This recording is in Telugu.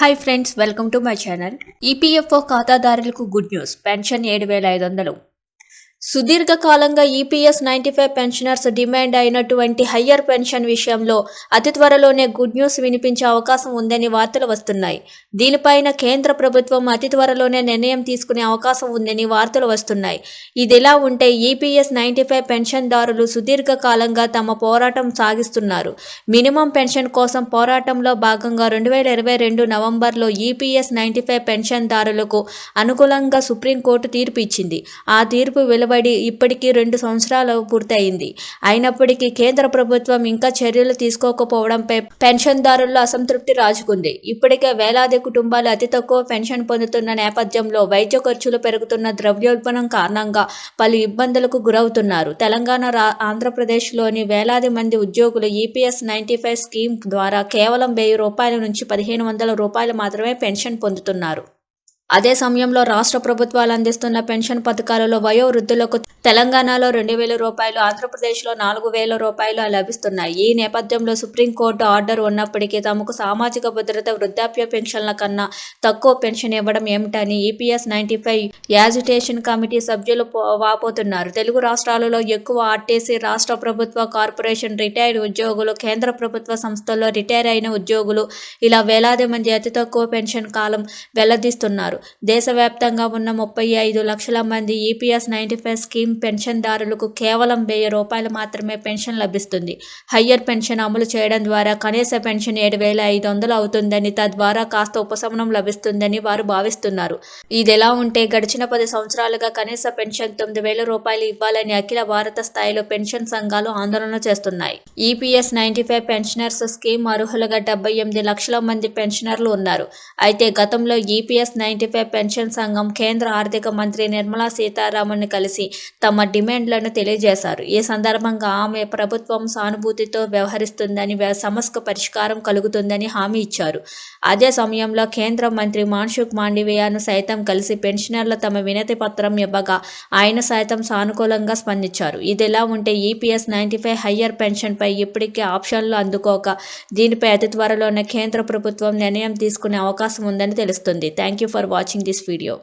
Hi friends welcome to my channel EPFO ఖాతాదారులకు గుడ్ న్యూస్ పెన్షన్ ఏడు వేల ఐదు వందలు. సుదీర్ఘకాలంగా EPS ninety five pensioners demand అయినటువంటి హయ్యర్ పెన్షన్ విషయంలో అతి త్వరలోనే గుడ్ న్యూస్ వినిపించే అవకాశం ఉందని వార్తలు వస్తున్నాయి. దీనిపైన కేంద్ర ప్రభుత్వం అతి త్వరలోనే నిర్ణయం తీసుకునే అవకాశం ఉందని వార్తలు వస్తున్నాయి. ఇదిలా ఉంటే ఈపీఎస్ నైంటీ ఫైవ్ పెన్షన్దారులు సుదీర్ఘకాలంగా తమ పోరాటం సాగిస్తున్నారు. మినిమం పెన్షన్ కోసం పోరాటంలో భాగంగా రెండు వేల ఇరవై రెండు నవంబర్లో ఈపీఎస్ నైంటీ ఫైవ్ పెన్షన్దారులకు అనుకూలంగా సుప్రీంకోర్టు తీర్పు ఇచ్చింది. ఆ తీర్పు వెలువడి ఇప్పటికీ రెండు సంవత్సరాలు పూర్తయింది. అయినప్పటికీ కేంద్ర ప్రభుత్వం ఇంకా చర్యలు తీసుకోకపోవడంపై పెన్షన్దారుల్లో అసంతృప్తి రాజుకుంది. ఇప్పటికే వేలాది కుటుంబాలు అతి తక్కువ పెన్షన్ పొందుతున్న నేపథ్యంలో వైద్య ఖర్చులు పెరుగుతున్న ద్రవ్యోల్బణం కారణంగా పలు ఇబ్బందులకు గురవుతున్నారు. తెలంగాణ రా ఆంధ్రప్రదేశ్లోని వేలాది మంది ఉద్యోగులు ఈపీఎస్ నైంటీ ఫైవ్ స్కీమ్ ద్వారా కేవలం వెయ్యి రూపాయల నుంచి పదిహేను వందల రూపాయలు మాత్రమే పెన్షన్ పొందుతున్నారు. అదే సమయంలో రాష్ట్ర ప్రభుత్వాలు అందిస్తున్న పెన్షన్ పథకాలలో వయోవృద్ధులకు తెలంగాణలో రెండు వేల రూపాయలు ఆంధ్రప్రదేశ్లో నాలుగు వేల రూపాయలు లభిస్తున్నాయి. ఈ నేపథ్యంలో సుప్రీంకోర్టు ఆర్డర్ ఉన్నప్పటికీ తమకు సామాజిక భద్రత వృద్ధాప్య పెన్షన్ల కన్నా తక్కువ పెన్షన్ ఇవ్వడం ఏమిటని EPS ninety five agitation committee సభ్యులు వాపోతున్నారు. తెలుగు రాష్ట్రాలలో ఎక్కువ ఆర్టీసీ రాష్ట్ర ప్రభుత్వ కార్పొరేషన్ రిటైర్డ్ ఉద్యోగులు కేంద్ర ప్రభుత్వ సంస్థల్లో రిటైర్ అయిన ఉద్యోగులు ఇలా వేలాది మంది అతి తక్కువ పెన్షన్ కాలం వెల్లదీస్తున్నారు. దేశవ్యాప్తంగా ఉన్న ముప్పై ఐదు లక్షల మంది ఈపీఎస్ నైంటీ ఫైవ్ స్కీమ్ పెన్షన్దారులకు కేవలం వెయ్యి రూపాయలు మాత్రమే పెన్షన్ లభిస్తుంది. హయ్యర్ పెన్షన్ అమలు చేయడం ద్వారా కనీస పెన్షన్ ఏడు వేల ఐదు వందలు అవుతుందని తద్వారా కాస్త ఉపశమనం లభిస్తుందని వారు భావిస్తున్నారు. ఇదిలా ఉంటే గడిచిన పది సంవత్సరాలుగా కనీస పెన్షన్ తొమ్మిది వేల రూపాయలు ఇవ్వాలని అఖిల భారత స్థాయిలో పెన్షన్ సంఘాలు ఆందోళన చేస్తున్నాయి. EPS ninety five pensioners scheme అర్హులుగా డెబ్బై ఎనిమిది లక్షల మంది పెన్షనర్లు ఉన్నారు. అయితే గతంలో ఈపీఎస్ నైన్టీ ఫైవ్ పెన్షన్ సంఘం కేంద్ర ఆర్థిక మంత్రి నిర్మలా సీతారామన్ కలిసి తమ డిమాండ్లను తెలియజేశారు. ఈ సందర్భంగా ఆమె ప్రభుత్వం సానుభూతితో వ్యవహరిస్తుందని సమస్యకు పరిష్కారం కలుగుతుందని హామీ ఇచ్చారు. అదే సమయంలో కేంద్ర మంత్రి మాన్సుఖ్ మాండవీయాను సైతం కలిసి పెన్షనర్లు తమ వినతి పత్రం ఇవ్వగా ఆయన సైతం సానుకూలంగా స్పందించారు. ఇదిలా ఉంటే ఈపీఎస్ నైంటీ ఫైవ్ హయ్యర్ పెన్షన్పై ఇప్పటికే ఆప్షన్లు అందుకోక దీనిపై అతి త్వరలోనే కేంద్ర ప్రభుత్వం నిర్ణయం తీసుకునే అవకాశం ఉందని తెలుస్తుంది. Thank you for watching this video.